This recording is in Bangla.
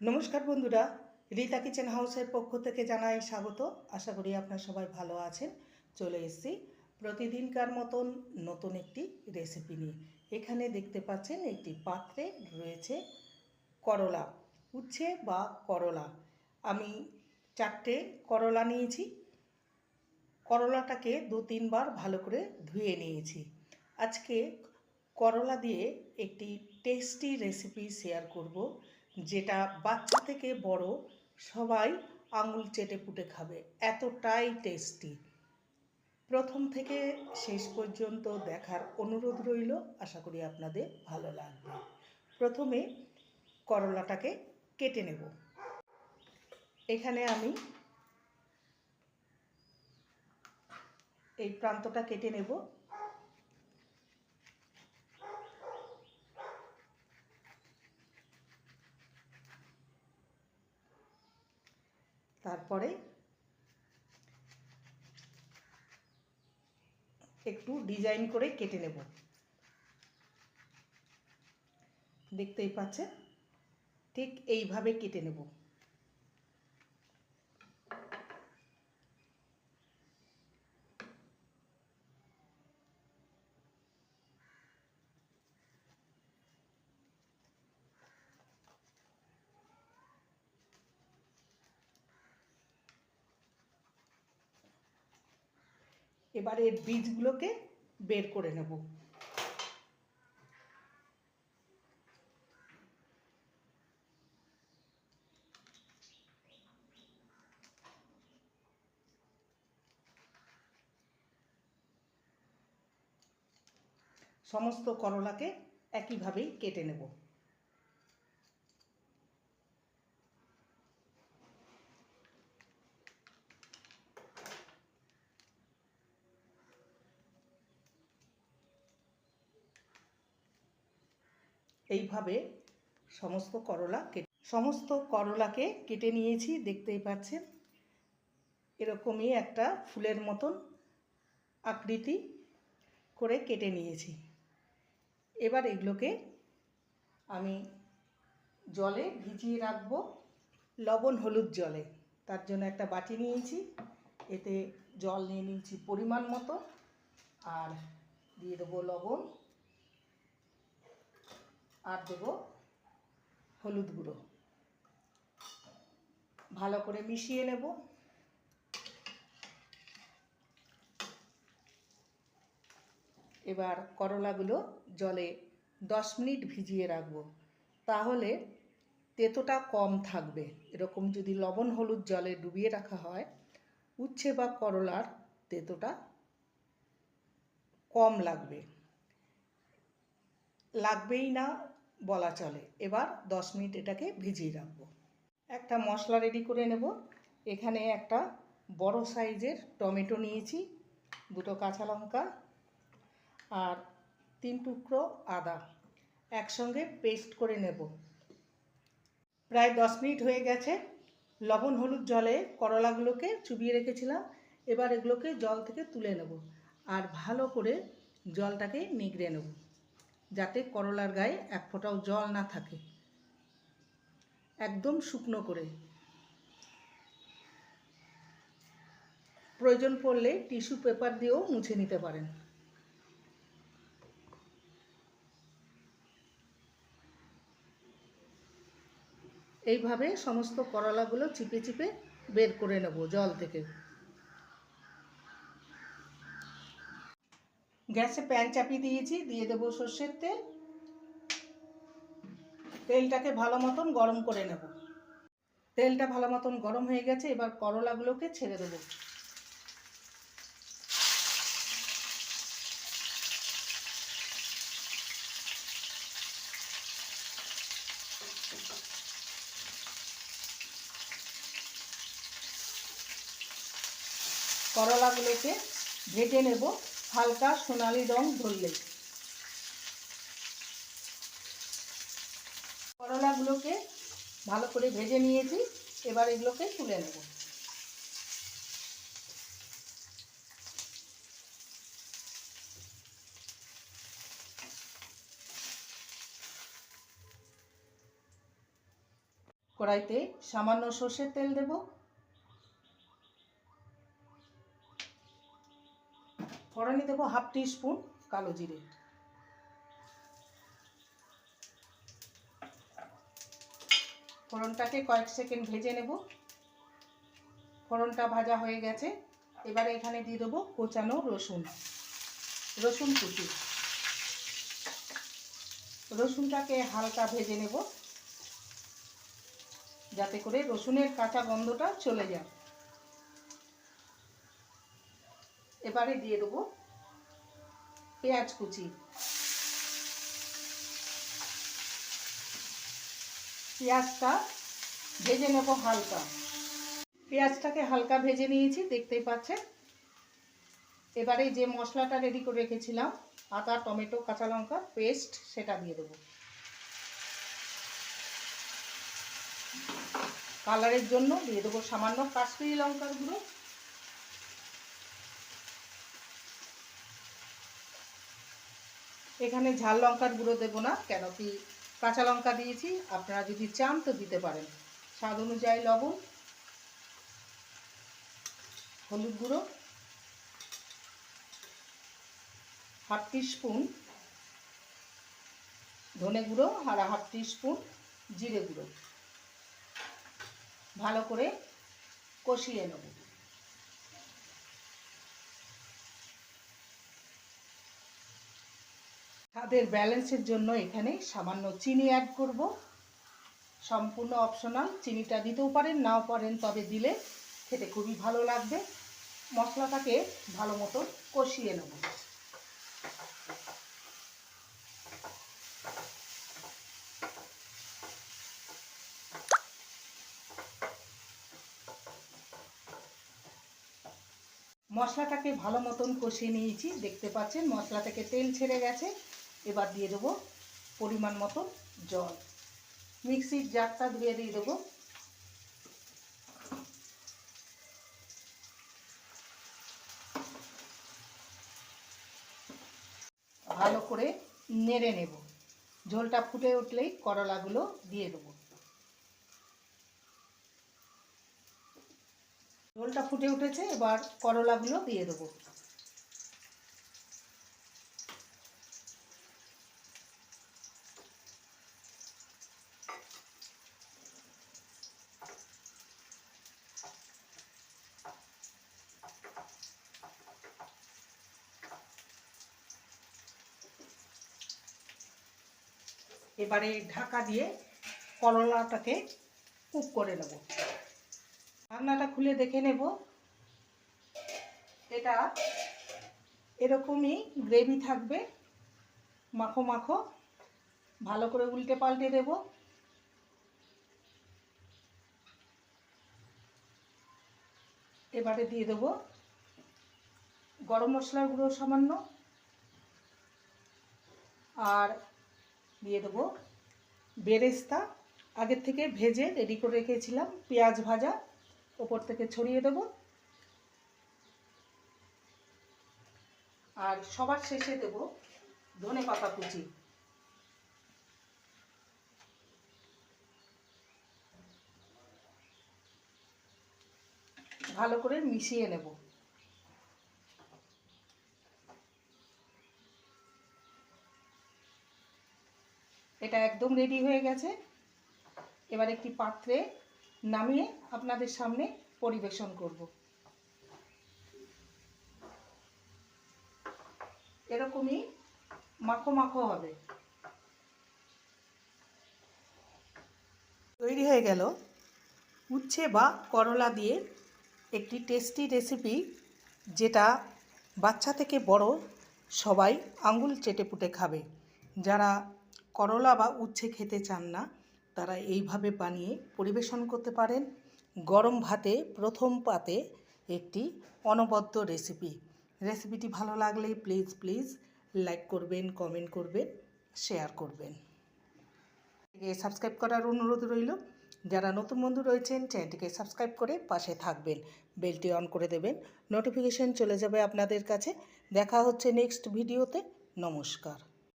নমস্কার বন্ধুরা, রীতা কিচেন হাউসের পক্ষ থেকে জানাই স্বাগত। আশা করি আপনারা সবাই ভালো আছেন। চলে এসেছি প্রতিদিনকার মতন নতুন একটি রেসিপি নিয়ে। এখানে দেখতে পাচ্ছেন একটি পাত্রে রয়েছে করলা, উচ্ছে বা করলা। আমি চারটে করলা নিয়েছি। করলাটাকে দু তিনবার ভালো করে ধুয়ে নিয়েছি। আজকে করলা দিয়ে একটি টেস্টি রেসিপি শেয়ার করব। যেটা বাচ্চা থেকে বড় সবাই আঙুল চেটে পুটে খাবে। এতটাই টেস্টি প্রথম থেকে শেষ পর্যন্ত দেখার অনুরোধ রইল। আশা করি আপনাদের ভালো লাগবে। প্রথমে করলাটাকে কেটে নেব। এখানে আমি এই প্রান্তটা কেটে নেব। তারপরে একটু ডিজাইন করে কেটে নেব। দেখতেই পাচ্ছেন? ঠিক এইভাবে কেটে নেব। এবার এর বীজগুলোকে বের করে নেব। সমস্ত করলাকে একইভাবেই কেটে নেব। এইভাবে সমস্ত করলা কেটে, সমস্ত করলাকে কেটে নিয়েছি, দেখতেই পাচ্ছেন। এরকমই একটা ফুলের মতন আকৃতি করে কেটে নিয়েছি। এবার এগুলোকে আমি জলে ভিজিয়ে রাখব, লবণ হলুদ জলে। তার জন্য একটা বাটি নিয়েছি, এতে জল নিয়ে নিয়েছি পরিমাণ মতো। আর দিয়ে দেবো লবণ। আর দেবো হলুদ গুঁড়ো। ভালো করে মিশিয়ে নেব। এবার করলাগুলো জলে দশ মিনিট ভিজিয়ে রাখব। তাহলে তেতোটা কম থাকবে। এরকম যদি লবণ হলুদ জলে ডুবিয়ে রাখা হয়, উচ্ছে বা করলার তেতোটা কম লাগবে। লাগবেই না বলা চলে। এবার দশ মিনিট এটাকে ভিজিয়ে রাখব। একটা মশলা রেডি করে নেব। এখানে একটা বড় সাইজের টমেটো নিয়েছি, দুটো কাঁচা লঙ্কা আর তিন টুকরো আদা। একসঙ্গে পেস্ট করে নেব। প্রায় দশ মিনিট হয়ে গেছে। লবণ হলুদ জলে করলাগুলোকে চুবিয়ে রেখেছিলাম। এবার এগুলোকে জল থেকে তুলে নেব আর ভালো করে জলটাকে নিগড়ে নেব। যাতে করলার গায়ে এক ফোঁটাও জল না থাকে। একদম শুকনো করে। প্রয়োজন পড়লে টিস্যু পেপার দিয়েও মুছে নিতে পারেন। এইভাবে সমস্ত করলাগুলো চিপে চিপে বের করে নেব জল থেকে। গ্যাসে প্যান চাপিয়ে দিয়েছি, দিয়ে দেবো সর্ষের তেল। তেলটাকে ভালো মতন গরম করে নেব। তেলটা ভালো মতন গরম হয়ে গেছে, এবার করলাগুলোকে ছেড়ে দেবো। করলাগুলোকে ভেজে নেব। হালকা সোনালি রং ধরলেই করলাগুলোকে ভালো করে ভেজে নিয়েছি, এবার এগুলোকে তুলে নেব। কড়াইতে সামান্য সর্ষের তেল দেব। ফোড়নে দেবো হাফ টি স্পুন কালো জিরে। ফোড়নটাকে কয়েক সেকেন্ড ভেজে নেব। ফোড়নটা ভাজা হয়ে গেছে। এবারে এখানে দিয়ে দেবো কোচানো রসুন রসুন কুচি। রসুনটাকে হালকা ভেজে নেব, যাতে করে রসুনের কাঁচা গন্ধটা চলে যায়। এবারে দিয়ে দেবো পেঁয়াজ কুচি। পেঁয়াজটা ভেজে নেব হালকা। পেঁয়াজটাকে হালকা ভেজে নিয়েছি, দেখতেই পাচ্ছেন। এবারে যে মশলাটা রেডি করে রেখেছিলাম, আদা, টমেটো, কাঁচা লঙ্কা পেস্ট সেটা দিয়ে দেবো। কালারের জন্য দিয়ে দেবো সামান্য কাশ্মীরি লঙ্কার গুঁড়ো। এখানে ঝাল লঙ্কার গুঁড়ো দেবো না, কেন কি কাঁচা লঙ্কা দিয়েছি, আপনারা যদি চান তো দিতে পারেন। স্বাদ অনুযায়ী লবণ, হলুদ গুঁড়ো, হাফ স্পুন ধনে গুঁড়ো আর হাফ স্পুন জিরে গুঁড়ো। ভালো করে কষিয়ে নেব। স্বাদের ব্যালেন্সের জন্য এখানে সামান্য চিনি অ্যাড করব। সম্পূর্ণ অপশনাল চিনিটা দিতেও পারেন, নাও পারেন, তবে দিলে খেতে খুবই ভালো লাগবে। মশলাটাকে ভালো মতো কষিয়ে নেব। মশলাটাকে ভালো মতন কষিয়ে নিয়েছি। দেখতে পাচ্ছেন মশলা থেকে তেল ছেড়ে গেছে। এবার দিয়ে দেবো পরিমাণ মতো জল। মিক্সির জারটা ধুয়ে দিয়ে দেবো। ভালো করে নেড়ে নেব। ঝোলটা ফুটে উঠলেই করলাগুলো দিয়ে দেবো। ঝোলটা ফুটে উঠেছে, এবার করলাগুলো দিয়ে দেবো। এবারে ঢাকা দিয়ে করলাটাকে কুক করে নেব। ঢাকনাটা খুলে দেখে নেব। এটা এরকমই গ্রেভি থাকবে। মাখো মাখো। ভালো করে উল্টে পাল্টে দেব। এবারে দিয়ে দেব গরম মশলার গুঁড়ো সামান্য। আর দিয়ে দেবো বেরেস্তা। আগের থেকে ভেজে রেডি করে রেখেছিলাম পেঁয়াজ ভাজা। ওপর থেকে ছড়িয়ে দেব। আর সবার শেষে দেব ধনে পাতা কুচি। ভালো করে মিশিয়ে নেব এটা একদম রেডি হয়ে গেছে। এবার একটি পাত্রে নামিয়ে আপনাদের সামনে পরিবেশন করব। এরকমই মাখো মাখো হবে। তৈরি হয়ে গেল উচ্ছে বা করলা দিয়ে একটি টেস্টি রেসিপি যেটা বাচ্চা থেকে বড় সবাই আঙ্গুল চেটে পুটে খাবে। যারা করলা বা উচ্ছে খেতে চান না, তারা এইভাবে বানিয়ে পরিবেশন করতে পারেন। গরম ভাতে প্রথম পাতে একটি অনবদ্য রেসিপি। রেসিপিটি ভালো লাগলে প্লিজ প্লিজ লাইক করবেন, কমেন্ট করবেন, শেয়ার করবেন। সাবস্ক্রাইব করার অনুরোধ রইল। যারা নতুন বন্ধু রয়েছেন, চ্যানেলটিকে সাবস্ক্রাইব করে পাশে থাকবেন। বেলটি অন করে দেবেন। নোটিফিকেশন চলে যাবে আপনাদের কাছে। দেখা হচ্ছে নেক্সট ভিডিওতে। নমস্কার।